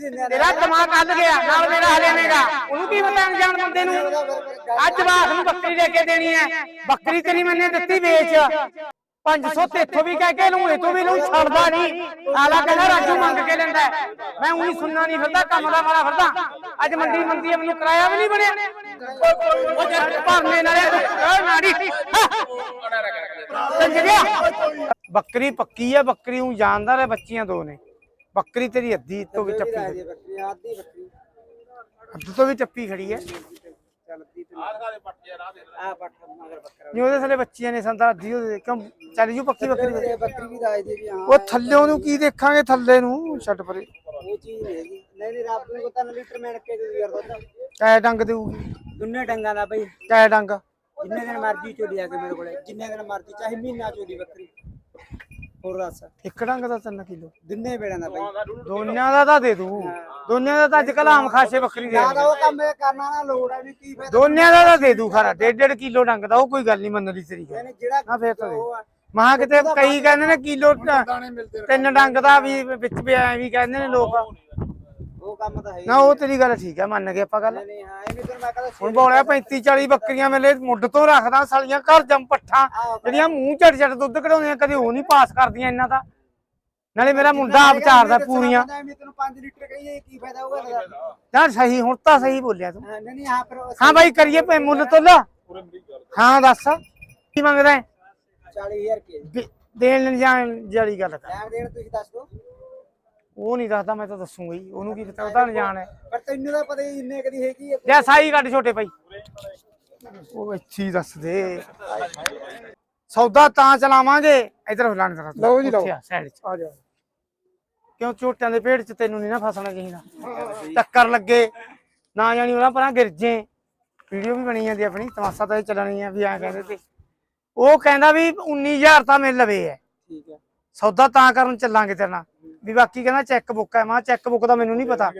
ਤੇਰਾ ਦਿਮਾਗ ਕੱਲ ਗਿਆ ਨਾਲ ਮੇਰਾ ਹਲੇ ਉਹਨੂੰ ਕੀ ਪਤਾ ਅਣਜਾਣ ਬੰਦੇ ਨੂੰ? ਅੱਜ ਬਾਸ ਨੂੰ ਬੱਕਰੀ ਲੈ ਕੇ ਦੇਣੀ ਹੈ। ਬੱਕਰੀ ਤੇਰੀ ਮੈਨੇ ਦਿੱਤੀ ਵੇਚ। 500 ਤੇਥੋਂ ਵੀ ਕਹਿ ਕੇ ਲੂੰ ਇਹ ਤੋਂ ਵੀ ਲੂੰ ਛੱਡਦਾ ਨਹੀਂ। ਆਲਾ ਕਹਿੰਦਾ ਰਾਜੂ ਮੰਗ ਕੇ ਲੈਂਦਾ ਮੈਂ ਉਹੀ ਸੁਣਨਾ ਨਹੀਂ ਫਿਰਦਾ ਕੰਮ ਦਾ ਮਾਰਾ ਫਿਰਦਾ। ਅੱਜ ਮੰਡੀ ਮੰਦੀ ਹੈ, ਮੈਨੂੰ ਕਿਰਾਇਆ ਵੀ ਨਹੀਂ ਬਣਿਆ। ਉਹ ਜੱਟ ਭਰਨੇ ਨਾਲੇ ਓਏ ਨਾੜੀ ਕੰਜਰਿਆ ਬੱਕਰੀ ਪੱਕੀ ਹੈ ਬੱਕਰੀ ਨੂੰ ਜਾਣਦਾ ਰੇ ਬੱਚੀਆਂ ਦੋ ਨੇ। ਬੱਕਰੀ ਤੇਰੀ ਅੱਧੀ ਤੋਂ ਵੀ ਚੱਪੀ ਖੜੀ ਬੱਕਰੀ ਆਦੀ ਬੱਕਰੀ। ਅੱਧ ਤੋਂ ਵੀ ਚੱਪੀ ਖੜੀ ਹੈ। ਚੱਲਦੀ ਤੇ ਆ ਪੱਠ ਮਗਰ ਬੱਕਰਾ। ਨਹੀਂ ਉਹਦੇ ਥੱਲੇ ਬੱਚੀਆਂ ਨੇ ਸੰਤਾ ਅੱਧੀ ਉਹਦੇ ਕਿਉਂ ਚੱਲ ਜੂ ਪੱਕੀ ਬੱਕਰੀ ਦੇ। ਇਹ ਬੱਕਰੀ ਵੀ ਰਾਜ ਦੀ ਵੀ ਹਾਂ ਉਹ ਥੱਲੇ ਨੂੰ ਕੀ ਦੇਖਾਂਗੇ ਥੱਲੇ ਨੂੰ ਛੱਡ ਪਰੇ। ਉਹ ਚੀਜ਼ ਨਹੀਂ ਹੈਗੀ। ਨਹੀਂ ਨਹੀਂ ਰੱਬ ਨੂੰ ਪਤਾ ਲੀਟਰ ਮਿਣ ਕੇ ਦੇ ਯਾਰ ਦੁੱਧ। ਕੈ ਡੰਗ ਦੇਊਗੀ। ਦੁੰਨੇ ਡੰਗਾਂ ਦਾ ਬਈ। ਕੈ ਡੰਗ। ਜਿੰਨੇ ਦਿਨ ਮਰਜ਼ੀ ਚੋਲੀ ਆ ਕੇ ਮੇਰੇ ਕੋਲੇ ਜਿੰਨੇ ਦਿਨ ਮਰਜ਼ੀ ਚਾਹੇ ਮਹੀਨਾ ਚੋਲੀ ਬੱਕਰੀ। ਹੋਰ ਦੱਸ। ਇੱਕ ਡੰਗ ਦਾ 3 ਕਿਲੋ। ਦਿਨੇ ਦਾ ਬਈ। ਦੋਨਿਆਂ ਦਾ ਤਾਂ ਦੇ ਦੂ। ਦੋਨਿਆਂ ਦਾ ਤਾਂ ਅੱਜ ਕੱਲ ਆਮ ਖਾਸੇ ਬੱਕਰੀ ਦੇ ਨਾ ਤਾਂ ਉਹ ਕੰਮ ਇਹ ਕਰਨਾ ਨਾ ਲੋੜ ਹੈ ਵੀ ਕੀ ਫਾਇਦਾ। ਦੋਨਿਆਂ ਦਾ ਤਾਂ ਦੇ ਦੂ ਖਰਾ। ਡੇਢ ਡੇਢ ਕਿਲੋ ਡੰਗ ਦਾ ਉਹ ਕੋਈ ਗੱਲ ਨਹੀਂ ਮੰਨਣ ਦੀ ਤੇਰੀ ਗੱਲ ਨਾ ਫੇਰ ਤਾਂ ਦੇ। ਮਹਾ ਕਿਤੇ ਕਈ ਕਹਿੰਦੇ ਨੇ ਕਿਲੋ ਤਿੰਨ ਡੰਗ ਦਾ ਵੀ ਵਿੱਚ ਵੀ ਐ ਵੀ ਕਹਿੰਦੇ ਨੇ ਲੋਕ। ਉਹ ਕੰਮ ਤਾਂ ਹੈ ਹੀ ਨਾ ਉਹ ਤੇਰੀ ਗੱਲ ਠੀਕ ਹੈ ਮੰਨ ਗਏ ਆਪਾਂ ਗੱਲ। ਨਹੀਂ ਹਾਂ ਇਹਨੇ ਤੈਨੂੰ ਮੈਂ ਕਹਦਾ ਹੁਣ ਬੋਲਿਆ 35 40 ਬੱਕਰੀਆਂ ਮੇਲੇ ਮੁੱਢ ਤੋਂ ਰੱਖਦਾ ਸਾਲੀਆਂ ਘਰ ਜੰਮ ਪੱਠਾ ਜਿਹੜੀਆਂ ਮੂੰਹ ਝੜ ਝੜ ਦੁੱਧ ਕਢਾਉਂਦੀਆਂ ਕਦੇ ਉਹ ਨਹੀਂ ਪਾਸ ਕਰਦੀਆਂ ਇਹਨਾਂ ਦਾ। ਨਾਲੇ ਮੇਰਾ ਮੁੰਡਾ ਆਪ ਚਾਰਦਾ ਪੂਰੀਆਂ। ਮੈਂ ਤੈਨੂੰ 5 ਲੀਟਰ ਕਹੀਏ ਕੀ ਫਾਇਦਾ ਹੋਊਗਾ ਇਹਦਾ? ਯਾਰ ਸਹੀ ਹੁਣ ਤਾਂ ਸਹੀ ਬੋਲਿਆ ਤੂੰ। ਹਾਂ, ਨਹੀਂ ਨਹੀਂ ਹਾਂ ਫਿਰ ਹਾਂ ਬਾਈ ਕਰੀਏ ਪੈ ਮੁੱਲ ਤੁੱਲ। ਹਾਂ ਦੱਸ। ਕੀ ਮੰਗਦਾ ਹੈ? 40000 ਰੁਪਏ। ਦੇ- ਦੇਣ ਲੈਣ ਜਾਣ ਵਾਲੀ ਗੱਲ ਕਰ। ਦੇਣ ਤੁਸੀਂ ਦੱਸ ਦਿਓ। ਉਹ ਨਹੀਂ ਦੱਸਦਾ ਮੈਂ ਤਾਂ ਦੱਸੂਗਾ ਹੀ ਉਹਨੂੰ ਕੀ ਪਤਾ ਉਹਦਾ ਅਣਜਾਣ ਹੈ। ਪਰ ਤੈਨੂੰ ਤਾਂ ਪਤਾ ਹੀ ਇੰਨੇ ਕਦੀ ਹੈਗੀ ਹੈ ਲੈ ਸਾਈ ਕੱਢ ਛੋਟੇ ਭਾਈ। ਉਹ ਇੱਥੇ ਹੀ ਦੱਸ ਦੇ। ਸੌਦਾ ਤਾਂ ਚਲਾਵਾਂਗੇ। ਇਧਰ ਫਲਾਣੇ ਤਰ੍ਹਾਂ ਲਓ ਜੀ, ਲਓ। ਸਾਈਡ 'ਚ। ਆ ਜਾ ਕਿਉਂ ਝੋਟਿਆਂ ਦੇ ਪੇੜ 'ਚ ਤੈਨੂੰ ਨਹੀਂ ਨਾ ਫਸਣਾ ਚਾਹੀਦਾ ਟੱਕਰ ਲੱਗੇ। ਨਾ ਜਾਣੀ ਉਹਨਾਂ ਪਰਾਂ ਗਿਰ ਜੇ। ਵੀਡੀਓ ਵੀ ਬਣੀ ਜਾਂਦੀ ਆਪਣੀ ਤਮਾਸ਼ਾ ਤਾਂ ਇਹ ਚੱਲਣੀ ਆ ਵੀ ਐਂ ਕਹਿੰਦੇ ਤੇ। ਉਹ ਕਹਿੰਦਾ ਵੀ 19000 ਤਾਂ ਮਿਲ ਲਵੇ ਐ। ਠੀਕ ਹੈ ਸੌਦਾ ਤਾਂ ਕਰਨ ਚੱਲਾਂਗੇ ਤੇਰੇ ਨਾਲ। ਵੀ ਬਾਕੀ ਕਹਿੰਦਾ ਚੈੱਕ ਬੁੱਕ ਹੈ ਮੈਂ ਚੈੱਕ ਬੁੱਕ ਦਾ ਮੈਨੂੰ ਨਹੀਂ ਪਤਾ।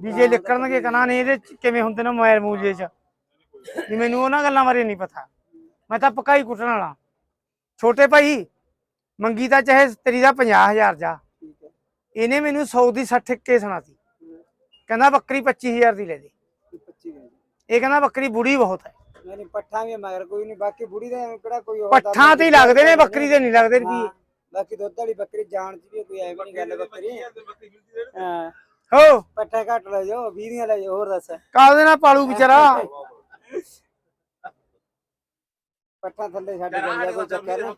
ਵੀ ਜੇ ਲਿਖਣਗੇ ਕਹਣਾ ਨਹੀਂ ਇਹਦੇ 'ਚ ਕਿਵੇਂ ਹੁੰਦੇ ਨੇ ਮੋਬਾਈਲ ਮੂਜੇ ਚ? ਵੀ ਮੈਨੂੰ ਉਹਨਾਂ ਗੱਲਾਂ ਬਾਰੇ ਨਹੀਂ ਪਤਾ। ਮੈਂ ਤਾਂ ਪਕਾਈ ਕੁੱਟਣ ਵਾਲਾ। ਛੋਟੇ ਭਾਈ ਮੰਗੀ ਤਾਂ ਚਾਹੇ ਤੇਰੀ ਦਾ 50000 ਜਾ। ਇਹਨੇ ਮੈਨੂੰ 100 ਦੀ 60 ਇੱਕੇ ਸੁਣਾਤੀ। ਕਹਿੰਦਾ ਬੱਕਰੀ 25000 ਦੀ ਲੈ ਦੇ। 25 ਦੇ ਇਹ ਕਹਿੰਦਾ ਬੱਕਰੀ ਬੁੜੀ ਬਹੁਤ ਹੈ। ਨਹੀਂ ਪੱਠਾ ਵੀ ਮਗਰ ਕੋਈ ਨਹੀਂ ਬਾਕੀ ਬੁੜੀ ਦਾ ਕਿਹੜਾ ਕੋਈ ਹੋਰ ਪੱਠਾਂ ਤੇ ਹੀ ਲੱਗਦੇ ਨੇ ਬੱਕਰੀ ਦੇ ਨਹੀਂ ਲੱਗਦੇ ਰੁਪਈਏ ਹਾਂ, ਬਾਕੀ ਦੁੱਧ ਵਾਲੀ ਬੱਕਰੀ ਜਾਣ ਚ ਵੀ ਕੋਈ ਐਵੇਂ ਨਹੀਂ ਗੱਲ ਬੱਕਰੀ ਹਾਂ। ਹੋ। ਪੱਠਾ ਘੱਟ ਲੈ ਜਾਓ 20 ਦੀਆਂ ਲੈ ਜਾਓ ਹੋਰ ਦੱਸ। ਕਾਹਦੇ ਨਾਲ ਪਾਲੂ ਵਿਚਾਰਾ? ਪੱਠਾ ਥੱਲੇ ਛੱਡ ਜਾਂਦਾ ਕੋਈ ਚੱਕਰ ਨਹੀਂ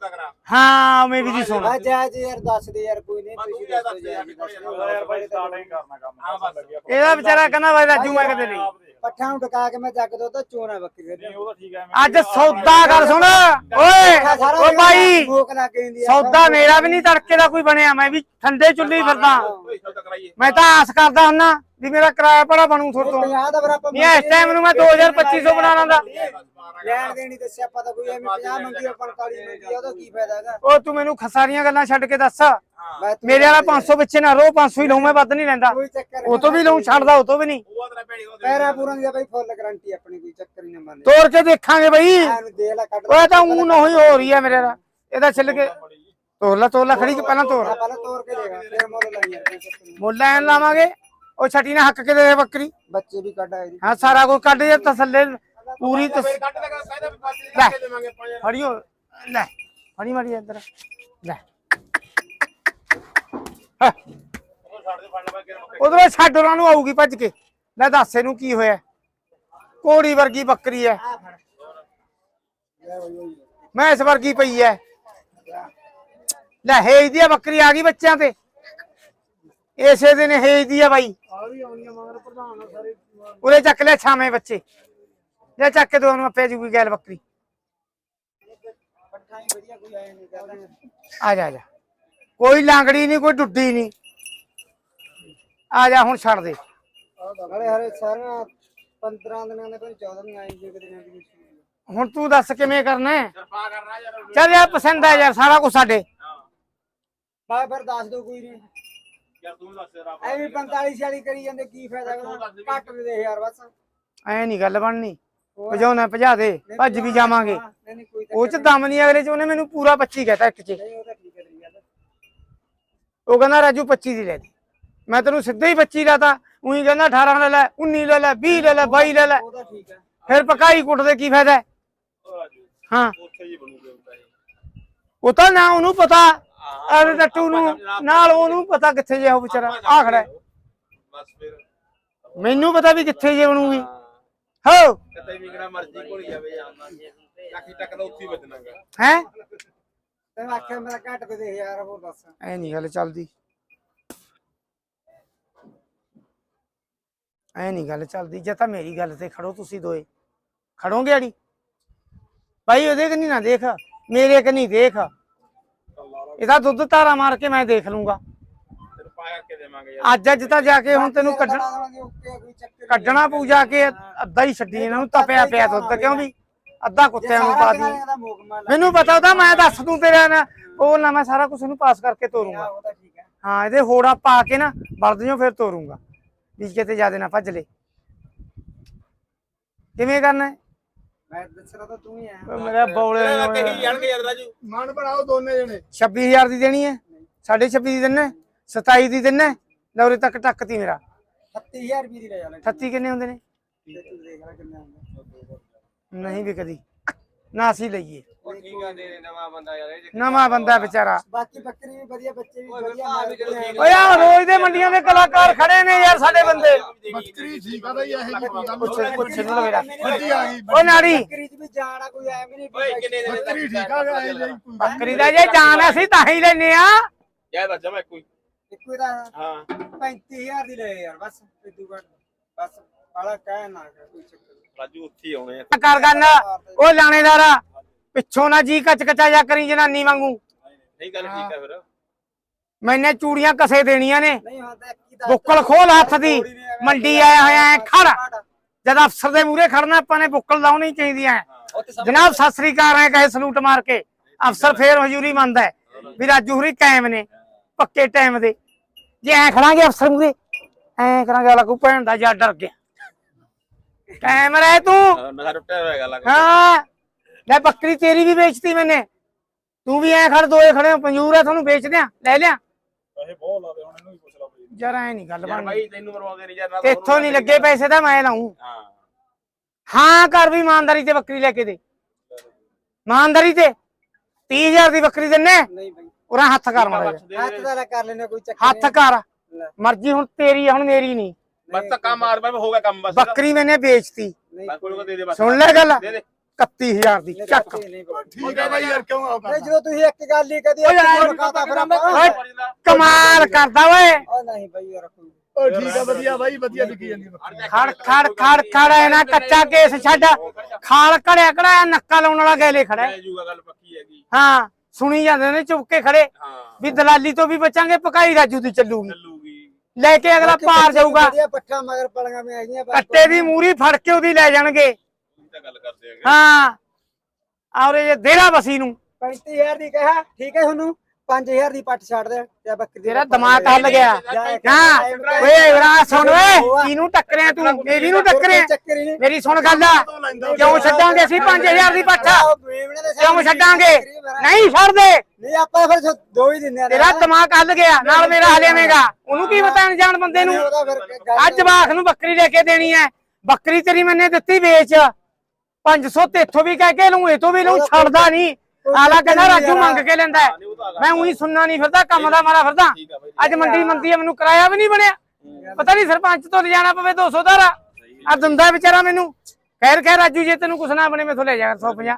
ਹਾਂ ਮੈਂ ਵੀ ਜੀ ਸੁਣ ਆ ਜਾ ਜੀ ਯਾਰ ਦੱਸ ਦੇ ਯਾਰ ਕੋਈ ਨਹੀਂ ਤੁਸੀਂ ਦੱਸੋ ਜੀ ਯਾਰ ਭਾਈ ਸਟਾਰਟ ਹੀ ਕਰਨਾ ਕੰਮ ਇਹਦਾ ਵਿਚਾਰਾ ਕਹਿੰਦਾ ਵਾ ਰਾਜੂ ਮੈਂ ਕਦੇ ਨਹੀਂ। ਪੱਠਾ ਨੂੰ ਟਕਾ ਕੇ ਮੈਂ ਜੱਗ ਦੋ ਤਾਂ ਚੋਣਾ ਬੱਕਰੀ ਦੇ ਉਹ ਤਾਂ ਠੀਕ ਹੈ ਅੱਜ ਸੌਦਾ ਕਰ ਸੁਣ। ਓਏ ਓ ਭਾਈ ਭੂਖ ਲੱਗ ਜਾਂਦੀ ਆ। ਸੌਦਾ ਮੇਰਾ ਵੀ ਨਹੀਂ ਤੜਕੇ ਦਾ ਕੋਈ ਬਣਿਆ ਮੈਂ ਵੀ ਠੰਡੇ ਚੁੱਲ੍ਹੇ ਫਿਰਦਾ। ਮੈਂ ਤਾਂ ਆਸ ਕਰਦਾ ਹੁੰਨਾ ਵੀ ਮੇਰਾ ਕਿਰਾਇਆ ਬੜਾ ਬਣੂ ਤੁਹਾਡੇ ਤੋਂ। 50 ਦਾ ਬਰਾਬਰ ਨਹੀਂ ਇਸ ਟਾਈਮ ਨੂੰ ਮੈਂ 2250 ਬਣਾ ਲਾਂਦਾ। ਲੈਣ ਦੇਣੀ ਦੱਸਿਆ ਪਤਾ ਕੋਈ ਐਵੇਂ 50 ਮੰਗੀ ਆ 45 ਮੰਗੀ ਆ ਉਹਦਾ ਕੀ ਫਾਇਦਾ ਹੈਗਾ? ਉਹ ਤੂੰ ਮੈਨੂੰ ਖਸਾਰੀਆਂ ਗੱਲਾਂ ਛੱਡ ਕੇ ਦੱਸ। ਮੈਂ ਤੈਨੂੰ ਮੇਰੇ ਵਾਲਾ 500 ਪਿੱਛੇ ਨਾ ਰੋ 500 ਹੀ ਲਊ ਮੈਂ ਵੱਧ ਨਹੀਂ ਲੈਂਦਾ। ਕੋਈ ਚੱਕਰ ਉਹ ਤੋਂ ਵੀ ਲਊ ਛੱਡਦਾ ਉਹ ਤੋਂ ਵੀ ਨਹੀਂ। ਪੈਰਾ ਪੂਰਾ ਦੀ ਬਾਈ ਫੁੱਲ ਗਾਰੰਟੀ ਆਪਣੀ ਕੋਈ ਚੱਕਰ ਹੀ ਨਾ ਮੰਨ। ਤੋੜ ਕੇ ਦੇਖਾਂਗੇ ਬਈ। ਐਨੂੰ ਦੇਖ ਲੈ ਕੱਢ ਉਹ ਤਾਂ ਊਂ ਨਹੀਂ ਹੋ ਰਹੀ ਹੈ ਮੇਰੇ ਨਾਲ। ਇਹਦਾ ਛਿੱਲ ਕੇ ਤੋੜ ਲਾ ਤੋੜ ਲਾ ਖੜੀ ਕਿ ਪਹਿਲਾਂ ਤੋੜ ਆ ਪਹਿਲਾਂ ਤੋੜ ਕੇ ਦੇਗਾ ਫਿਰ ਮੁੱਲ ਲਾਈ ਯਾਰ। ਮੁੱਲ ਐਨ ਲਾਵਾਂਗੇ। ਉਹ ਛੱਟੀ ਨਾ ਹੱਕ ਕੇ ਦੇ ਦੇ ਬੱਕਰੀ। ਬੱਚੇ ਵੀ ਕੱਢ ਆਏ ਜੀ। ਹਾਂ ਸਾਰਾ ਕੁਝ ਕੱਢ ਜੇ ਤਸੱਲੇ ਪੂਰੀ ਤਸ ਫੜਿਓ। ਲੈ ਫੜੀ ਮਾਰੀ ਇੱਧਰ। ਲੈ। ਉਧਰੋਂ ਛੱਡ ਉਹਨਾਂ ਨੂੰ ਆਊਗੀ ਭੱਜ ਕੇ। ਲੈ ਦੱਸ ਇਹਨੂੰ ਕੀ ਹੋਇਆ। ਕੋੜੀ ਵਰਗੀ ਬੱਕਰੀ ਐ। ਮੈਂ ਇਸ ਵਰਗੀ ਪਈ ਐ। ਲੈ ਹੇਜ ਦੀ ਆ ਬੱਕਰੀ ਆ ਗਈ ਬੱਚਿਆਂ ਤੇ। ਇਸੇ ਦਿਨ ਹੇਜ ਦੀ ਆ ਬਾਈ। ਉਹਦੇ ਚੱਕ ਲਿਆ ਛਾਵੇਂ ਬੱਚੇ। ਲੈ ਚੱਕ ਕੇ ਦੋ ਨੂੰ ਆਪੇ ਜੂਗੀ ਗੈਲ ਬੱਕਰੀ। ਪੱਠਾ ਹੀ ਵਧੀਆ ਕੋਈ ਆਏ ਨਹੀਂ ਕਰਦਾ ਆ ਜਾ ਆ ਜਾ। ਕੋਈ ਲਾਂਗੜੀ ਨਹੀਂ ਕੋਈ ਡੁੱਡੀ ਨਹੀਂ। ਆ ਜਾ ਹੁਣ ਛੱਡ ਦੇ। ਹਰੇ ਹਰੇ ਸਾਰੀਆਂ 15 ਦਿਨਾਂ ਦੇ ਕੋਈ 14 ਨਹੀਂ ਆਏ ਜੇ ਦਿਨਾਂ ਦੀ ਹੁਣ ਤੂੰ ਦੱਸ ਕਿਵੇਂ ਕਰਨਾ ਹੈ? ਚੱਲ ਯਾਰ ਪਸੰਦ ਆ ਯਾਰ ਸਾਰਾ ਕੁਝ ਸਾਡੇ। ਬਾ ਫਿਰ ਦੱਸ ਦੋ ਕੋਈ ਨਹੀਂ। ਯਾਰ ਤੂੰ ਦੱਸ ਰਾ ਐਵੇਂ 45 46 ਕਰੀ ਜਾਂਦੇ ਕੀ ਫਾਇਦਾ? ਘੱਟ ਦੇ ਦੇ ਯਾਰ ਬਸ। ਐ ਨਹੀਂ ਗੱਲ ਬਣਨੀ। ਭਜਾਉਣਾ ਭਜਾ ਦੇ ਭੱਜ ਵੀ ਜਾਵਾਂਗੇ। ਉਹ ਚ ਦਮ ਨਹੀਂ ਅਗਲੇ ਚ ਉਹਨੇ ਮੈਨੂੰ ਪੂਰਾ 25 ਕਹਿਤਾ ਇੱਕ ਚ। ਉਹ ਕਹਿੰਦਾ ਰਾਜੂ 25 ਦੀ ਲੈ ਦੇ। ਮੈਂ ਤੈਨੂੰ ਸਿੱਧਾ ਹੀ 25 ਲਾਤਾ। ਉਹੀ ਕਹਿੰਦਾ 18 ਲੈ ਲੈ 19 ਲੈ ਲੈ 20 ਲੈ ਲੈ 22 ਲੈ ਲੈ। ਫਿਰ ਪਕਾਈ ਕੁੱਟਦੇ ਕੀ ਫਾਇਦਾ ਹੈ? ਹਾਂ। ਉੱਥੇ ਹੀ ਬਣੂਗੇ ਹੁੰਦਾ ਇਹ। ਉਹ ਤਾਂ ਨਾ ਉਹਨੂੰ ਪਤਾ ਅਰੇ ਟੱਟੂ ਨੂੰ ਨਾਲ ਉਹਨੂੰ ਪਤਾ ਕਿੱਥੇ ਜੇ ਉਹ ਵਿਚਾਰਾ ਆ ਖੜਾ ਹੈ। ਬਸ ਫਿਰ। ਮੈਨੂੰ ਪਤਾ ਵੀ ਕਿੱਥੇ ਜੇ ਬਣੂਗੀ। ਹੋ। ਕਿਤੇ ਵੀ ਕਿਹੜਾ ਮਰਜ਼ੀ ਕੋਲ ਜਾਵੇ ਲੱਖੀ ਟੱਕ ਦਾ ਉੱਥੇ ਹੀ ਵੱਜਣਾਗਾ। ਹੈ? ਤੈਨੂੰ ਆਖਿਆ ਮੇਰਾ ਘੱਟ ਕੇ ਦੇ ਯਾਰ ਹੋਰ ਦੱਸ। ਐ ਨਹੀਂ ਗੱਲ ਚੱਲਦੀ। ਐ ਨਹੀਂ ਗੱਲ ਚੱਲਦੀ। ਜੇ ਤਾਂ ਮੇਰੀ ਗੱਲ ਤੇ ਖੜੋ ਤੁਸੀਂ ਦੋਏ। ਖੜੋਗੇ ਅੜੀ? ਭਾਈ ਉਹਦੇ ਕਨੀ ਨਾ ਦੇਖ। ਮੇਰੇ ਕਨੀ ਦੇਖ। ਇਹਦਾ ਦੁੱਧ ਧਾਰਾ ਮਾਰ ਕੇ ਮੈਂ ਦੇਖ ਲੂੰਗਾ। ਦੇਵਾਂਗੇ ਯਾਰ। ਅੱਜ ਅੱਜ ਤਾਂ ਜਾ ਕੇ ਹੁਣ ਤੈਨੂੰ ਕੱਢਣਾ। ਕੱਢਣਾ ਪਊ ਜਾ ਕੇ ਅੱਧਾ ਹੀ ਛੱਡੀ ਇਹਨਾਂ ਨੂੰ ਤਪਿਆ ਪਿਆ ਦੁੱਧ ਕਿਉਂ ਵੀ? ਅੱਧਾ ਕੁੱਤਿਆਂ ਨੂੰ ਪਾ ਦੀ ਮੈਨੂੰ ਪਤਾ ਉਹਦਾ ਮੈਂ ਦੱਸ ਦੂੰ ਤੇਰਾ ਨਾ ਉਹ ਨਾ ਮੈਂ ਸਾਰਾ ਕੁਝ ਇਹਨੂੰ ਪਾਸ ਕਰਕੇ ਤੋਰੂੰਗਾ। ਹੈ। ਇਹਦੇ ਹੋੜਾ ਪਾ ਕੇ ਨਾ ਬਲਦੀਆਂ ਫਿਰ ਤੋਰੂੰਗਾ। ਵੀ ਕਿਤੇ ਜ਼ਿਆਦਾ ਨਾ ਭੱਜ ਲੈ। ਕਿਵੇਂ ਕਰਨਾ ਹੈ? ਮੈਂ ਦੱਸਣਾ ਤਾਂ ਤੂੰ ਹੀ ਆ। ਮੇਰਾ ਬੌਲੇ ਤੇਰਾ ਕਹੀ ਜਾਣਗੇ ਯਾਰ ਰਾਜੂ। ਮਨ ਬਣਾਓ ਦੋਨੇ ਜਣੇ। 26000 ਦੀ ਦੇਣੀ ਹੈ? 26 ਦੀ ਦੇਣਾ 27 ਦੀ ਦੇਣਾ ਹੈ, ਲੌਰੇ ਤੱਕ ਟੱਕਤੀ ਮੇਰਾ। 38000 ਰੁਪਏ ਦੀ ਲੈ ਜਾ ਲੈ। 38 ਕਿੰਨੇ ਹੁੰਦੇ ਨੇ? ਤੇ ਤੂੰ ਦੇਖ ਲੈ ਕਿੰਨੇ ਆਉਂਦੇ ਨਹੀਂ ਵੀ ਕਦੀ। ਨਾ ਅਸੀਂ ਲਈਏ। ਨਵਾਂ ਬੰਦਾ ਯਾਰ ਇਹ ਨਵਾਂ ਬੰਦਾ ਵਿਚਾਰਾ। ਬਾਕੀ ਬੱਕਰੀ ਵੀ ਵਧੀਆ ਬੱਚੇ ਵੀ ਵਧੀਆ ਓਏ ਆ ਰੋਜ਼ ਦੇ ਮੰਡੀਆਂ ਦੇ ਕਲਾਕਾਰ ਖੜੇ ਨੇ ਯਾਰ ਸਾਡੇ ਬੰਦੇ। ਬੱਕਰੀ ਠੀਕ ਆ ਬਈ ਇਹ ਜੀ ਪੁੱਛ ਨਹੀਂ ਪੁੱਛ ਨੂੰ ਮੇਰਾ ਓ ਨਾੜੀ। ਬੱਕਰੀ ਚ ਵੀ ਜਾਣਾ ਕੋਈ ਐਵੇਂ ਨਹੀਂ ਓਏ ਕਿੰਨੇ ਦੇ ਬੱਕਰੀ ਠੀਕ ਆ ਜੀ ਬੱਕਰੀ ਦਾ ਜੇ ਜਾਨ ਅਸੀਂ ਤਾਂ ਹੀ ਲੈਨੇ ਆ। ਯਾਰ ਦੱਸ ਜਮਾ ਕੋਈ। ਇੱਕੋ ਦਾ ਹਾਂ। 35000 ਦੀ ਲੈ ਯਾਰ ਬਸ ਇਦੂ ਘੱਟ ਬਸ ਬਾਲਾ ਕਹਿ ਨਾ ਕਰ, ਕੋਈ ਚੱਕਰ। ਰਾਜੂ ਉੱਥੇ ਹੀ ਆਉਣੇ ਆ। ਕਰ ਗੱਲ। ਉਹ ਲਾਣੇਦਾਰਾ ਪਿੱਛੋਂ ਨਾ ਜੀ ਕਚ ਕਚਾ ਜਾ ਕਰੀ ਜਨਾਨੀ ਵਾਂਗੂ। ਨਹੀਂ ਗੱਲ ਠੀਕ ਆ ਫਿਰ। ਮੈਨੇ ਚੂੜੀਆਂ ਕਸੇ ਦੇਣੀਆਂ ਨੇ? ਨਹੀਂ ਹਾਂ ਤਾਂ ਕੀ ਦਾ ਬੁੱਕਲ ਖੋਲ ਹੱਥ ਦੀ। ਮੰਡੀ ਆਇਆ ਹੋਇਆ ਐ ਖੜ। ਜਦ ਅਫਸਰ ਦੇ ਮੂਹਰੇ ਖੜਨਾ ਆਪਾਂ ਨੇ ਬੁੱਕਲ ਲਾਉਣੀ ਚਾਹੀਦੀ ਐ। ਜਨਾਬ ਸਤਿ ਸ੍ਰੀ ਅਕਾਲ ਐ ਕਹੇ ਸਲੂਟ ਮਾਰ ਕੇ। ਅਫਸਰ ਫੇਰ ਹਜ਼ੂਰੀ ਮੰਨਦਾ ਹੈ ਵੀ ਰਾਜੂ ਹੁਰੀ ਕਾਇਮ ਨੇ। ਪੱਕੇ ਟਾਈਮ ਦੇ। ਜੇ ਐ ਖੜਾਂਗੇ ਅਫਸਰ ਮੂਹਰੇ ਐ ਕਰਾਂਗੇ ਅਲਾ ਕੋ ਭੈਣ ਦਾ ਜਾ ਡਰ ਗਿਆ। ਕਾਇਮ ਰਹਿ ਤੂੰ। ਨਗਾ ਟੁੱਟਿਆ ਹੋਇਆ ਗੱਲ ਹਾਂ। ਲੈ ਬੱਕਰੀ ਤੇਰੀ ਵੀ ਵੇਚਤੀ ਮੈਨੇ। ਤੂੰ ਵੀ ਐ ਖੜ ਦੋਏ ਖੜੇ ਪੰਜੂਰ ਆ ਤੁਹਾਨੂੰ ਵੇਚ ਦਿਆਂ ਲੈ ਲਿਆ। ਪੈਸੇ ਬਹੁਤ ਲਾਦੇ ਹੁਣ ਇਹਨੂੰ ਵੀ ਪੁੱਛ ਲਾ ਬਈ। ਯਾਰ ਐ ਨਹੀਂ ਗੱਲ ਯਾਰ ਬਣਦੀ। ਬਾਈ ਤੈਨੂੰ ਮਰਵਾਉਂਦੇ ਨਹੀਂ ਯਾਰ ਨਾ ਤੇਥੋਂ ਨਹੀਂ ਲੱਗੇ ਪੈਸੇ ਤਾਂ ਮੈਂ ਲਾਉਂ ਹਾਂ। ਹਾਂ ਕਰ ਵੀ ਇਮਾਨਦਾਰੀ ਤੇ ਬੱਕਰੀ ਲੈ ਕੇ ਦੇ। ਇਮਾਨਦਾਰੀ ਤੇ 30000 ਦੀ ਬੱਕਰੀ ਦਿੰਨੇ। ਨਹੀਂ ਬਈ। ਉਰਾ ਹੱਥ ਕਰ ਮਾੜਾ ਜਿਹਾ। ਹੱਥ ਦਾ ਕਰ ਲੈਣੇ ਕੋਈ ਚੱਕਰ ਹੱਥ ਕਰ। ਮਰਜ਼ੀ ਹੁਣ ਤੇਰੀ ਆ, ਹੁਣ ਮੇਰੀ ਨਹੀਂ। ਬਸ ਧੱਕਾ ਮਾਰ ਬਈ ਹੋ ਗਿਆ ਕੰਮ ਬਸ। ਬੱਕਰੀ ਮੈਨੇ ਵੇਚਤੀ। ਨਹੀਂ ਬਸ ਕੋਈ ਨੂੰ ਦੇ ਦੇ ਬਸ। ਸੁਣ ਲੈ ਗੱਲ। ਦੇ ਦੇ। 31000 ਦੀ ਚੱਕ। ਠੀਕ ਬਈ ਯਾਰ ਕਿਉਂ ਆਉ ਨਹੀਂ ਜਦੋਂ ਤੁਸੀਂ ਇੱਕ ਗੱਲ ਹੀ ਕਦੀ ਫਿਰ ਆਪਾਂ ਓਏ ਕਮਾਲ ਕਰਦਾ ਓਏ। ਉਹ ਨਹੀਂ ਬਈ ਯਾਰ ਕੋਈ ਓ ਠੀਕ ਆ ਵਧੀਆ ਬਾਈ ਵਧੀਆ ਵਿਕੀ ਜਾਂਦੀ ਬੱਕਰੀ ਖੜ ਖੜ ਖੜ ਖੜ ਐ ਨਾ ਕੱਚਾ ਕੇਸ ਛੱਡ। ਖਾਲ ਘੜਿਆ ਘੜਾਇਆ ਨੱਕਾ ਲਾਉਣ ਵਾਲਾ ਗੈਲੇ ਖੜਾ ਹੈ। ਲੈ ਜੂਗਾ ਗੱਲ ਪੱਕੀ ਹੈਗੀ। ਹਾਂ। ਸੁਣੀ ਜਾਂਦੇ ਨੇ ਚੁੱਪ ਕੇ ਖੜੇ। ਹਾਂ। ਵੀ ਦਲਾਲੀ ਤੋਂ ਵੀ ਬਚਾਂਗੇ ਪਕਾਈ ਰਾਜੂ ਦੀ ਚੱਲੂਗੀ। ਚੱਲੂਗੀ। ਲੈ ਕੇ ਅਗਲਾ ਪਾਰ ਜਾਊਗਾ। ਪੱਠਾ ਮਗਰ ਪਲੀਆਂ ਮੈਂ ਆਈਆਂ ਬਸ ਕੱਟੇ ਦੀ ਮੂਰੀ ਫੜ ਕੇ ਉਹਦੀ ਲੈ ਜਾਣਗੇ। ਉਹ ਤਾਂ ਗੱਲ ਕਰਦੇ ਹੈਗੇ। ਹਾਂ। ਔਰ ਇਹ ਦੇਰਾ ਬਸੀ ਨੂੰ। 35000 ਦੀ ਕਿਹਾ ਠੀਕ ਹੈ ਤੁਹਾਨੂੰ? 5000 ਦੀ ਪੱਠ ਛੱਡ ਦੇ ਤੇ ਬੱਕਰੀ ਤੇਰਾ ਦਿਮਾਗ ਹੱਲ ਗਿਆ। ਨਾ ਓਏ ਇਵਰਾ ਸੁਣ ਓਏ ਕਿਹਨੂੰ ਟੱਕਰਿਆ ਤੂੰ? ਮੇਰੀ ਨੂੰ ਟੱਕਰਿਆ ਮੇਰੀ ਸੁਣ ਗੱਲ ਕਿਉਂ ਛੱਡਾਂਗੇ ਅਸੀਂ 5000 ਦੀ ਪੱਠ ਕਿਉਂ ਛੱਡਾਂਗੇ? ਨਹੀਂ ਛੱਡਦੇ। ਨਹੀਂ ਆਪਾਂ ਫਿਰ ਦੋ ਹੀ ਦਿੰਦੇ ਆ ਤੇਰਾ ਦਿਮਾਗ ਹੱਲ ਗਿਆ। ਨਾਲ ਮੇਰਾ ਹਲੇਵੇਂਗਾ ਉਹਨੂੰ ਕੀ ਪਤਾ ਅਣਜਾਣ ਬੰਦੇ ਨੂੰ? ਅੱਜ ਬਾਖ ਨੂੰ ਬੱਕਰੀ ਲੈ ਕੇ ਦੇਣੀ ਹੈ ਬੱਕਰੀ ਤੇਰੀ ਮੈਨੇ ਦਿੱਤੀ ਵੇਚ। 500 ਤੇ ਇੱਥੋਂ ਵੀ ਕਹਿ ਕੇ ਲਊ ਇਹ ਤੋਂ ਵੀ ਲਊ ਛੱਡਦਾ ਨਹੀਂ। ਆਲਾ ਕਹਿੰਦਾ ਰਾਜੂ ਮੰਗ ਕੇ ਲੈਂਦਾ। ਮੈਂ ਉਹੀ ਸੁਣਨਾ ਨਹੀਂ ਫਿਰਦਾ ਕੰਮ ਦਾ ਮਾਰਾ ਫਿਰਦਾ। ਅੱਜ ਮੰਡੀ ਮੰਦੀ ਮੈਨੂੰ ਕਿਰਾਇਆ ਵੀ ਨਹੀਂ ਬਣਿਆ। ਪਤਾ ਨਹੀਂ ਸਰਪੰਚ ਤੋਂ ਲਿਜਾਣਾ ਪਵੇ 200 ਦਾ ਆ ਦਿੰਦਾ ਵਿਚਾਰਾ ਮੈਨੂੰ। ਖੈਰ ਖੈਰ ਰਾਜੂ ਜੇ ਤੈਨੂੰ ਕੁਛ ਨਾ ਬਣੇ ਮੈਥੋਂ ਲੈ ਜਾ 150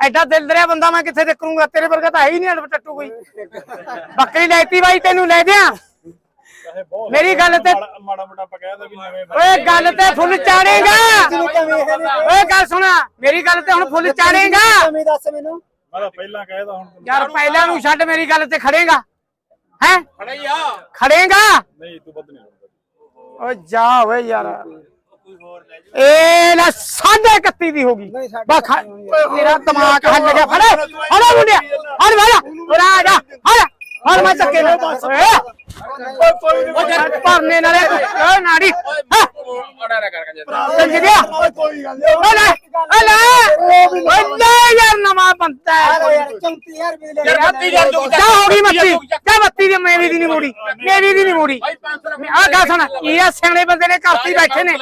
ਐਡਾ ਦਿਲ ਦਰਿਆ ਬੰਦਾ ਮੈਂ ਕਿੱਥੇ ਦੇਖੂੰਗਾ? ਤੇਰੇ ਵਰਗਾ ਤਾਂ ਹੈ ਹੀ ਨਹੀਂ ਅੜਬ ਟੱਟੂ ਕੋਈ। ਬੱਕਰੀ ਲੈਤੀ ਬਾਈ ਤੈਨੂੰ ਲੈ ਦਿਆਂ। ਮੇਰੀ ਗੱਲ ਤੇ ਮਾੜਾ ਮੋਟਾ ਪਕਾਇਆ ਤਾਂ ਵੀ ਨਵੇਂ ਓਏ ਗੱਲ ਤੇ ਫੁੱਲ ਚਾੜੇਗਾ। ਓਏ ਗੱਲ ਸੁਣਾ। ਮੇਰੀ ਗੱਲ ਤੇ ਹੁਣ ਫੁੱਲ ਚਾੜੇਗਾ। ਦੱਸ ਮੈਨੂੰ ਪਹਿਲਾਂ ਕਹਿਦਾ ਹੁਣ ਯਾਰ ਪਹਿਲਾਂ ਨੂੰ ਛੱਡ ਮੇਰੀ ਗੱਲ ਤੇ ਖੜੇਗਾ ਹੈ ਖੜੇਗਾ ਨਹੀਂ ਤੂੰ ਬਦ ਨਹੀਂ ਓ ਜਾ ਓਏ ਯਾਰ ਕੋਈ ਹੋਰ ਲੈ ਜਾ ਇਹ ਲੈ ਸਾਢੇ 31 ਦੀ ਹੋ ਗਈ ਨਹੀਂ ਸਾਡੇ ਬਾ ਖਾ ਤੇਰਾ ਦਿਮਾਗ ਹੱਲ ਗਿਆ ਫੜ ਫੜ ਮੁੰਡਿਆ ਹੜ ਫੜ ਉਰਾ ਆ ਜਾ ਮੈਂ ਚੱਕੇ ਨਾ ਓ ਜਰ ਭਰਨੇ ਨਾਲੇ ਓ ਨਾੜੀ। ਅੜਾ ਨਾ ਕਰ ਕੇ ਕੰਜ ਗਿਆ ਕੋਈ ਗੱਲ ਨਹੀਂ ਓ ਲੈ ਓ ਲੈ। ਓ ਲੈ ਯਾਰ ਨਵਾਂ ਬੰਦਾ ਆਹ ਹੈ ਯਾਰ 34000 ਰੁਪਏ ਲੈ ਯਾਰ ਬੱਤੀ ਯਾਰ ਜੋ ਕਿਆ ਹੋ ਗਈ ਮੱਤੀ ਕਿਆ ਮੱਤੀ ਦੀ ਮੇਰੀ ਦੀ ਨਹੀਂ ਮੋੜੀ। ਮੇਰੀ ਦੀ ਨਹੀਂ ਮੋੜੀ। ਭਾਈ 500 ਆ ਗਾ ਸੁਣ ਇਹ ਆ ਸਿਆਣੇ ਬੰਦੇ ਨੇ ਕਰਤੀ ਬੈਠੇ ਨੇ।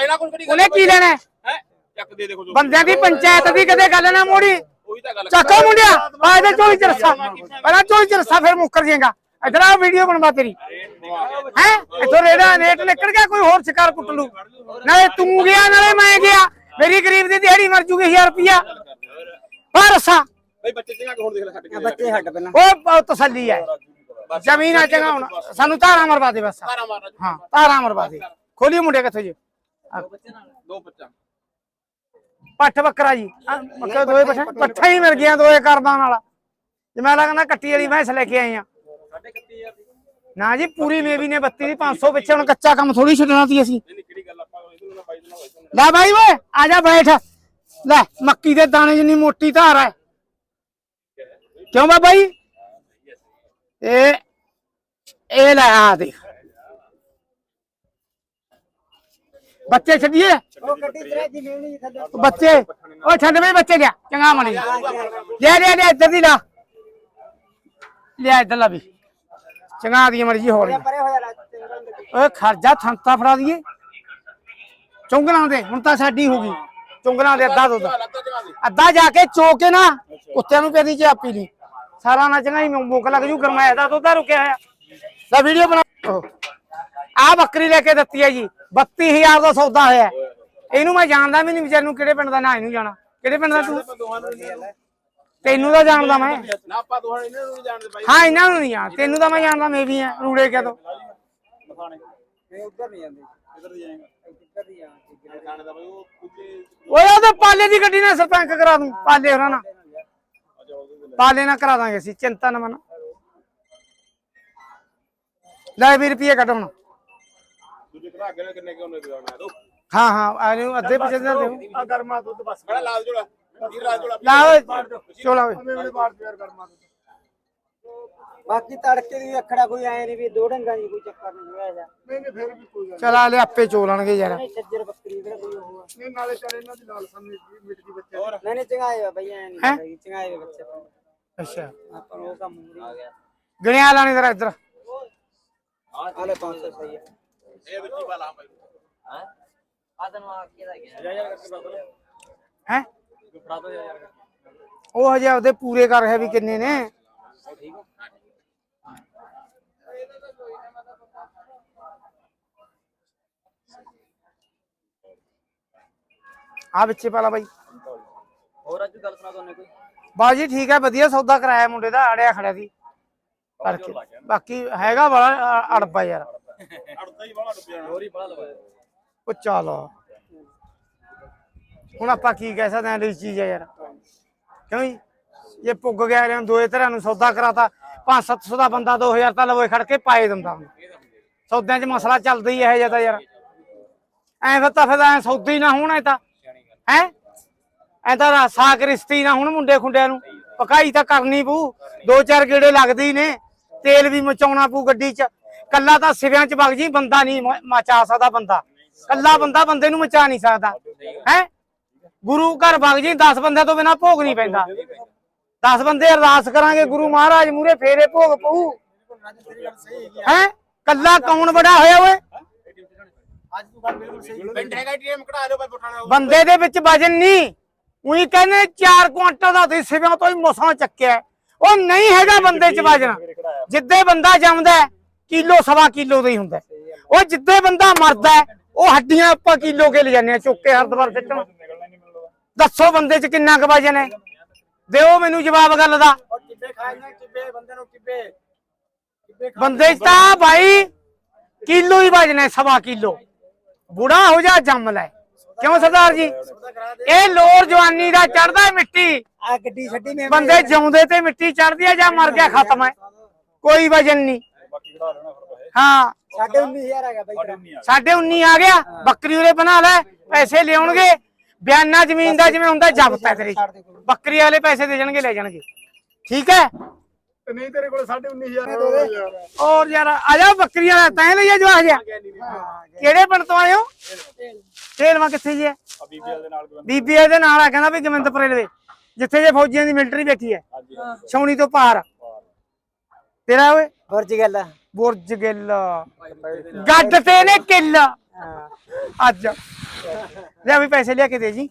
ਉਹਨੇ ਕੀ ਲੈਣਾ? ਹੈ? ਹੈ ਚੱਕ ਦੇ ਦੇਖੋ ਜੋ ਬੰਦਿਆਂ ਦੀ ਪੰਚਾਇਤ ਦੀ ਕਦੇ ਗੱਲ ਨਾ ਮੋੜੀ। ਉਹੀ ਤਾਂ ਗੱਲ ਚੱਕੋ ਮੁੰਡਿਆ ਆ ਇਹਦੇ ਚੋਲੀ ਚ ਰੱਸਾ ਪਹਿਲਾਂ ਚੋਲੀ ਚ ਰੱਸਾ ਫਿਰ ਮੁੱਕਰ ਜਾਏਗਾ। ਇਧਰ ਆ ਵੀਡੀਓ ਬਣਵਾ ਤੇਰੀ। ਹੈ? ਇਥੋਂ ਰੇੜਾ ਰੇਟ ਨਿਕਲ ਗਿਆ ਕੋਈ ਹੋਰ ਸ਼ਿਕਾਰ ਕੁੱਟ ਲੂ। ਨਾਲੇ ਤੂੰ ਗਿਆ ਨਾਲੇ ਮੈਂ ਗਿਆ। ਮੇਰੀ ਗਰੀਬ ਦੀ ਦਿਹਾੜੀ ਮਰ ਜੂਗੀ 1000 ਰੁਪਿਆ ਪਰ ਰੱਸਾ। ਭਾਈ ਬੱਚੇ ਚੰਗਾ ਹੁਣ ਦੇਖ ਲੈ ਛੱਡ ਕੇ। ਬੱਚੇ ਹੱਡ ਪਹਿਲਾਂ ਉਹ ਤਸੱਲੀ ਹੈ। ਜ਼ਮੀਨ ਆ ਚੰਗਾ ਹੁਣ। ਸਾਨੂੰ ਧਾਰਾ ਮਰਵਾ ਦੇ ਬਸ। ਹਾਂ ਧਾਰਾ ਮਰਵਾ ਦੇ। ਖੋਲੀ ਮੁੰਡੇ ਕਿੱਥੋਂ ਜੀ। ਦੋ ਬੱਚਾ ਪੱਠ ਬੱਕਰਾ ਜੀ। ਬੱਕਰੇ ਦੋਏ ਪੱਠੇ ਪੱਠਾ ਹੀ ਮਿਲ ਗਿਆ ਦੋਏ ਕਰਦਾਂ ਨਾਲ। ਜੇ ਮੈਂ ਲੱਗਦਾ ਕੱਟੀ ਵਾਲੀ ਮੈਂਸ ਲੈ ਕੇ ਆਏ ਆ। ਨਾ ਜੀ, ਪੂਰੀ ਮੇਵੀ ਨੇ 32 ਦੀ 500 ਪਿੱਛੇ ਹੁਣ ਕੱਚਾ ਕੰਮ ਥੋੜੀ ਛੱਡਣਾ ਸੀ ਅਸੀਂ। ਨਹੀਂ ਕਿਹੜੀ ਗੱਲ ਆਪਾਂ ਇਹਨੂੰ ਬਾਈ ਨੂੰ ਨਾ ਲੈ ਬਾਈ ਓਏ, ਆ ਜਾ ਬੈਠ। ਲੈ, ਮੱਕੀ ਦੇ ਦਾਣੇ ਜਿੰਨੀ ਮੋਟੀ ਧਾਰ ਹੈ। ਕਿਉਂ ਬਾਬਾ ਜੀ? ਇਹ ਇਹ ਲੈ, ਆ ਦੇਖ। ਬੱਚੇ ਛੱਡੀਏ? ਬੱਚੇ ਉਹ ਛੱਡ ਬਈ ਬੱਚੇ ਲਿਆ, ਚੰਗਾ ਮਣੀ। ਲੈ ਲੈ ਲੈ ਇੱਧਰ ਦੀ ਲਾ। ਲਿਆ, ਇੱਧਰ ਲਾ ਵੀ। ਚੰਗਾ ਦੀ ਮਰਜ਼ੀ ਹੋ। ਰਹੀ ਪਰੇ ਹੋ ਜਾ ਚੰਗਾ ਗੱਡੀ ਓਏ ਖਰਜਾ ਥੰਤਾ ਫੜਾ ਦਈਏ। ਚੁੰਗਲਾਂ ਦੇ ਹੁਣ ਤਾਂ ਸਾਡੀ ਹੋ ਗਈ। ਚੁੰਗਲਾਂ ਦੇ ਅੱਧਾ ਦੁੱਧ। ਅੱਧਾ ਜਾ ਕੇ ਚੋ ਕੇ ਨਾ ਕੁੱਤਿਆਂ ਨੂੰ ਪੈਦੀ ਚਾਪੀ ਲਈ ਸਾਰਾ ਨਾ ਚੰਗਾ ਹੀ ਮੁੱਕ ਲੱਗ ਜੂ ਗਰਮਾਇਆ ਦਾ ਦੁੱਧ ਰੁਕਿਆ ਹੋਇਆ। ਲੈ ਵੀਡੀਓ ਬਣਾ। ਆ ਬੱਕਰੀ ਲੈ ਕੇ ਦਿੱਤੀ ਹੈ ਜੀ। 32000 ਦਾ ਸੌਦਾ ਹੋਇਆ। ਇਹਨੂੰ ਮੈਂ ਜਾਣਦਾ ਵੀ ਨਹੀਂ ਵਿਚਾਰ ਨੂੰ ਕਿਹੜੇ ਪਿੰਡ ਦਾ ਨਾ ਇਹਨੂੰ ਜਾਣਾ। ਕਿਹੜੇ ਪਿੰਡ ਦਾ ਤੂੰ? ਤੈਨੂੰ ਤਾਂ ਜਾਣਦਾ ਮੈਂ। ਨਾ ਆਪਾਂ ਦੋਹਾਂ ਨੂੰ ਇਹਨਾਂ ਨੂੰ ਜਾਣਦੇ ਬਾਈ। ਹਾਂ ਇਹਨਾਂ ਨੂੰ ਨਹੀਂ ਜਾਣ ਤੈਨੂੰ ਤਾਂ ਮੈਂ ਜਾਣਦਾ ਮੈਂ ਵੀ ਆ ਰੂੜੇ ਕਿਆ ਤੋਂ ਨਹੀਂ ਉੱਧਰ ਨਹੀਂ ਜਾਂਦੇ। ਕਿੱਧਰ ਜਾਏਗਾ। ਕਿੱਧਰ ਨਹੀਂ ਜਾਂਦੇ ਖਾਣੇ ਦਾ ਬਾਈ ਉਹ ਓਏ ਉਹਦੇ ਪਾਲੇ ਦੀ ਗੱਡੀ ਨਾਲ ਸਰਪੰਚ ਕਰਾ ਦੂੰ ਪਾਲੇ ਹੋਰਾਂ ਨਾਲ। ਪਾਲੇ ਨਾਲ ਕਰਾ ਦਾਂਗੇ ਅਸੀਂ ਚਿੰਤਾ ਨਾ ਮਨ। ਲੈ 20 ਰੁਪਏ ਕੱਢ ਹੁਣ। ਦੂਜੇ ਘਰ ਅੱਗੇ ਕਿੰਨੇ ਕਿਉਂ ਨਹੀਂ ਦਿਵਾਉਣਾ ਦੋ। ਹਾਂ ਹਾਂ ਆ ਨੂੰ ਅੱਧੇ ਪਿੱਛੇ ਦੇ। ਆ ਗਰਮਾ ਦੁੱਧ ਬਸ। ਬੜਾ ਲਾਲ ਜੋੜਾ। ਲਾ ਓਏ ਚੋਲਾ ਓਏ ਬਾਕੀ ਤੜਕੇ ਦੀ ਅਖੜਾ ਕੋਈ ਆਏ ਨਹੀਂ ਵੀ ਦੋ ਡੰਗਾਂ ਦੀ ਕੋਈ ਚੱਕਰ ਨਹੀਂ ਹੋਇਆ ਜਾ ਨਹੀਂ ਨਹੀਂ ਫਿਰ ਵੀ ਕੋਈ ਗੱਲ ਚਲਾ ਲੈ ਆਪੇ ਚੋਲਣਗੇ ਯਾਰ। ਨਹੀਂ ਸੱਜਰ ਬੱਕਰੀ ਕਿਹੜਾ ਕੋਈ ਉਹ ਆ। ਨਹੀਂ ਨਾਲੇ ਚੱਲ ਇਹਨਾਂ ਦੀ ਲਾਲ ਸਾਹਮਣੇ ਮਿੱਟ ਦੀ ਬੱਚੇ ਹੋਰ? ਨਹੀਂ ਨਹੀਂ ਚੰਗਾਏ ਵਾ ਬਈ ਐ ਹੈਂ? ਨਹੀਂ ਚੰਗਾਏ ਵੇ ਬੱਚੇ ਆਪਾਂ ਨੂੰ। ਅੱਛਾ। ਆਪਾਂ ਨੂੰ ਉਹ ਕੰਮ ਨਹੀਂ ਆ ਗਿਆ। ਗਣਿਆ ਲਾਣੇ ਜਰਾ ਇੱਧਰ। ਆਲੇ 500 ਸਹੀ ਹੈ ਇਹ ਬੱਚੀ ਵਾਲਾ ਬਾਈ। ਹੈ? ਉਹ ਹਜੇ ਆਪਦੇ ਪੂਰੇ ਕਰ ਰਿਹਾ ਵੀ ਕਿੰਨੇ ਨੇ। ਆ। ਵਿੱਚੇ ਪਾਲਾ ਬਾਈ। ਹੋਰ ਅੱਜ ਗੱਲ ਸੁਣਾ ਦੋਨੇ ਕੋਈ? ਬਾਜੀ ਠੀਕ ਹੈ ਵਧੀਆ ਸੌਦਾ ਕਰਾਇਆ ਮੁੰਡੇ ਦਾ ਅੜਿਆ ਖੜਿਆ ਸੀ। ਕਰਕੇ। ਬਾਕੀ ਹੈਗਾ ਅ- ਅੜਬਾ ਯਾਰ ਅੜਦਾ ਹੀ ਬਾਹਲਾ ਡੁੱਬਿਆ ਹੋਰ ਹੀ ਬੜਾ ਉਹ ਚੱਲ। ਹੁਣ ਆਪਾਂ ਕੀ ਕਹਿ ਸਕਦੇ ਹਾਂ ਲਈ ਚੀਜ਼ ਹੈ ਯਾਰ। ਕਿਉਂ ਜੀ? ਜੇ ਪੁੱਗ ਗਿਆ ਰਿਆਂ ਦੋਏ ਤਰ੍ਹਾਂ ਨੂੰ ਸੌਦਾ ਕਰਾਤਾ 5-700 ਦਾ ਬੰਦਾ 2000 ਤਾਂ ਲਵੋਏ ਖੜ ਕੇ ਪਾਏ ਦਿੰਦਾ ਸੌਦਿਆਂ 'ਚ ਮਸਲਾ ਚੱਲਦਾ ਹੀ ਇਹ ਜ਼ਿਆਦਾ ਯਾਰ। ਐ ਫਿਰ ਤਾਂ ਫਿਰ ਐ ਸੌਦੇ ਹੀ ਨਾ ਹੋਣ, ਐ ਤਾਂ। ਹੈ? ਐ ਤਾਂ ਰਾ- ਸਾਕ ਰਿਸ਼ਤੀ ਨਾ ਹੁਣ ਮੁੰਡੇ ਖੁੰਡਿਆਂ ਨੂੰ। ਪਕਾਈ ਤਾਂ ਕਰਨੀ ਪਊ। ਦੋ ਚਾਰ ਗੇੜੇ ਲੱਗਦੇ ਹੀ ਨੇ। ਤੇਲ ਵੀ ਮਚਾਉਣਾ ਪਊ ਗੱਡੀ 'ਚ। ਕੱਲਾ ਤਾਂ ਸਿਵਿਆਂ 'ਚ ਵਗ ਜੀ, ਬੰਦਾ ਨਹੀਂ ਮਚਾ ਸਕਦਾ ਬੰਦਾ। ਕੱਲਾ ਬੰਦਾ ਬੰਦੇ ਨੂੰ ਮਚਾ ਨਹੀਂ ਸਕਦਾ। ਹੈ? ਗੁਰੂ ਘਰ ਵਗ ਜੀ 10 ਬੰਦਿਆਂ ਤੋਂ ਬਿਨਾ ਭੋਗ ਨਹੀਂ ਪੈਂਦਾ। 10 ਬੰਦੇ ਅਰਦਾਸ ਕਰਾਂਗੇ, ਗੁਰੂ ਮਹਾਰਾਜ ਮੂਰੇ ਫੇਰੇ ਭੋਗ ਪਊ। ਹੈ? ਕੱਲਾ ਕੌਣ ਬੜਾ ਹੋਇਆ ਓਏ? ਬੰਦੇ ਦੇ ਵਿੱਚ ਵਜਨ ਨਹੀਂ। ਉਹੀ ਕਹਿੰਦੇ 4 ਕੁਆਂਟਲ ਦਾ ਤੇ ਸਿਵਿਆਂ ਤੋਂ ਹੀ ਮਸਾਂ ਚੱਕਿਆ ਉਹ ਨਹੀਂ ਹੈਗਾ ਬੰਦੇ 'ਚ ਵਜਨ। ਜਿੱਦੇ ਬੰਦਾ ਜੰਮਦਾ ਕਿਲੋ ਸਵਾ ਕਿਲੋ ਦਾ ਹੀ ਹੁੰਦਾ ਉਹ ਜਿੱਦੇ ਬੰਦਾ ਮਰਦਾ ਉਹ ਹੱਡੀਆਂ ਆਪਾਂ ਕਿਲੋ ਕੇ ਲੈ ਜਾਂਦੇ ਆ ਚੁੱਕ ਕੇ ਹਰਦਵਾਰ ਸਿੱਟਣ ਦੱਸੋ ਬੰਦੇ 'ਚ ਕਿੰਨਾ ਕੁ ਵਜਨ ਹੈ? ਦਿਓ ਮੈਨੂੰ ਜਵਾਬ ਗੱਲ ਦਾ। ਔਰ ਟਿੱਬੇ ਖਾਏ ਨਾ ਟਿੱਬੇ ਬੰਦੇ ਨੂੰ ਟਿੱਬੇ। ਟਿੱਬੇ ਬੰਦੇ 'ਚ ਤਾਂ ਭਾਈ ਕਿਲੋ ਹੀ ਵਜਨ ਹੈ ਸਵਾ ਕਿਲੋ। ਬੁੜਾ ਹੋ ਜਾ ਜੰਮ ਲੈ ਕਿਉਂ ਸਰਦਾਰ ਜੀ? ਇਹ ਲੋਰ ਜਵਾਨੀ ਦਾ ਚੜਦਾ ਮਿੱਟੀ। ਆ ਗੱਡੀ ਛੱਡੀ ਮੈਂ ਬੰਦੇ ਜਿਉਂਦੇ ਤੇ ਮਿੱਟੀ ਚੜਦੀ ਆ ਜਾਂ ਮਰ ਗਿਆ ਖਤਮ ਹੈ? ਕੋਈ ਵਜਨ ਨਹੀਂ। ਹਾਂ। ਸਾਡੇ 19000 ਹੈਗਾ ਬਾਈ ਸਾਡੇ 19 ਆ ਗਿਆ ਬੱਕਰੀ ਉਰੇ ਬਣਾ ਲੈ ਪੈਸੇ ਲਿਆਉਣਗੇ। ਬਿਆਨਾ ਜ਼ਮੀਨ ਦਾ ਜਿਵੇਂ ਹੁੰਦਾ ਜ਼ਬਤ ਹੈ ਤੇਰੀ। ਬੱਕਰੀ ਵਾਲੇ ਪੈਸੇ ਦੇ ਜਾਣਗੇ ਲੈ ਜਾਣਗੇ। ਠੀਕ ਹੈ? ਤੇ ਨਹੀਂ ਤੇਰੇ ਕੋਲ 19500 ਯਾਰ ਔਰ ਯਾਰ ਆ ਜਾ ਬੱਕਰੀਆਂ ਦਾ ਤੈਂ ਲਈਆ ਜਵਾਹ ਜਿਹਾ। ਕਿਹੜੇ ਪਿੰਡ ਤੋਂ ਆਏ ਹੋ? ਤੇਲਵਾ ਕਿੱਥੇ ਜੀ ਹੈ? ਬੀਬੀਐਲ ਦੇ ਨਾਲ ਬੀਬੀਏ ਦੇ ਨਾਲ ਆ ਕਹਿੰਦਾ ਵੀ ਗੋਬਿੰਦਪੁਰੇ ਲਵੇ ਜਿੱਥੇ ਜੇ ਫੌਜੀਆਂ ਦੀ ਮਿਲਟਰੀ ਬੈਠੀ ਹੈ। ਛਾਉਣੀ ਤੋਂ ਪਾਰ। ਤੇਰਾ ਓਏ? ਫਰਜ਼ ਗੱਲ। ਬੁਰਜ ਗਿੱਲ। ਗੱਡ ਤੇ ਨੇ ਕਿੱਲ। ਅੱਜ। ਲੈ ਵੀ ਪੈਸੇ ਲਿਆ ਕੇ ਦੇ ਜੀ।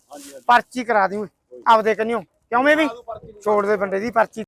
ਪਰਚੀ ਕਰਾ ਦੀ ਆਪਦੇ ਕੰਨਿਓ। ਕਿਉਂ ਮੈਂ ਵੀ ਛੋੜ ਦੇ ਬੰਦੇ ਦੀ ਪਰਚੀ।